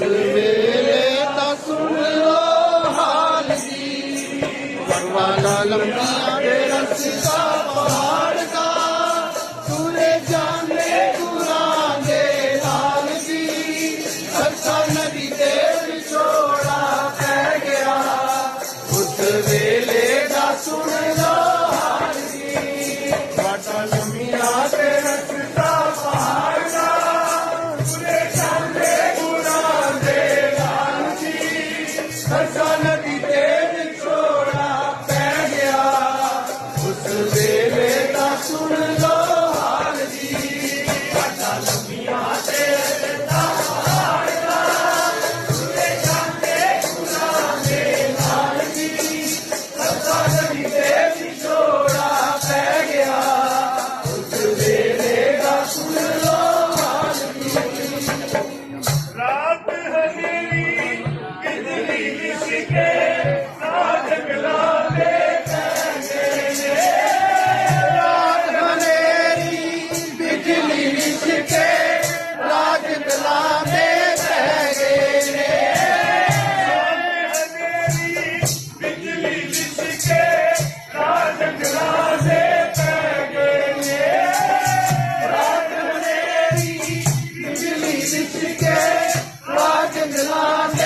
ਮੇਰੇ ਤਾਂ ਸੁਣ ਲੋ ਹਾਲ ਦੀ ਪਰਵਾਨਾ ਲੰਬੀਆਂ ਦੇ ਰਸਤਾ ਪਹਾੜ ਦਾ ਤੂਰੇ ਜਾਣੇ ਗੁਰਾਂ ਦੇ ਲਾਲ ਦੀ ਸਰਸਾ ਨਦੀ ਤੇ ਵਿਛੋੜਾ ਪੈ ਗਿਆ ਉਸ ਵੇਲੇ ਦਾ ਸੁਣ Her Jimmy's in the game. Rock.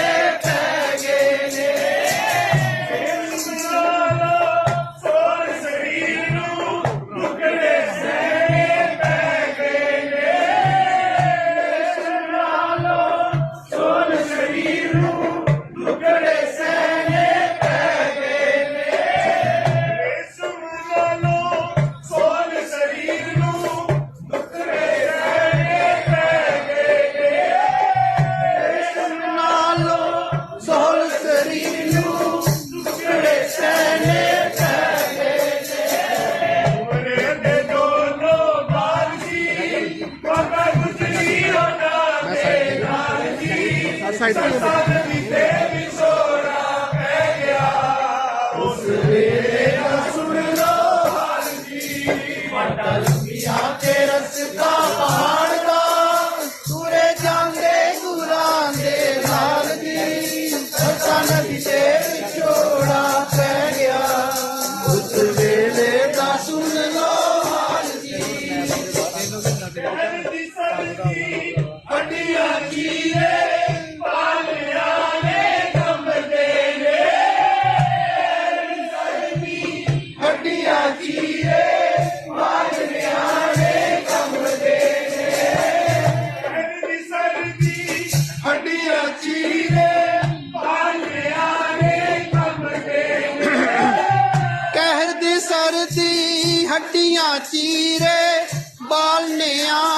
Kaiser. ਹੱਡੀਆਂ ਚੀਰੇ ਬਾਲਨਿਆਂ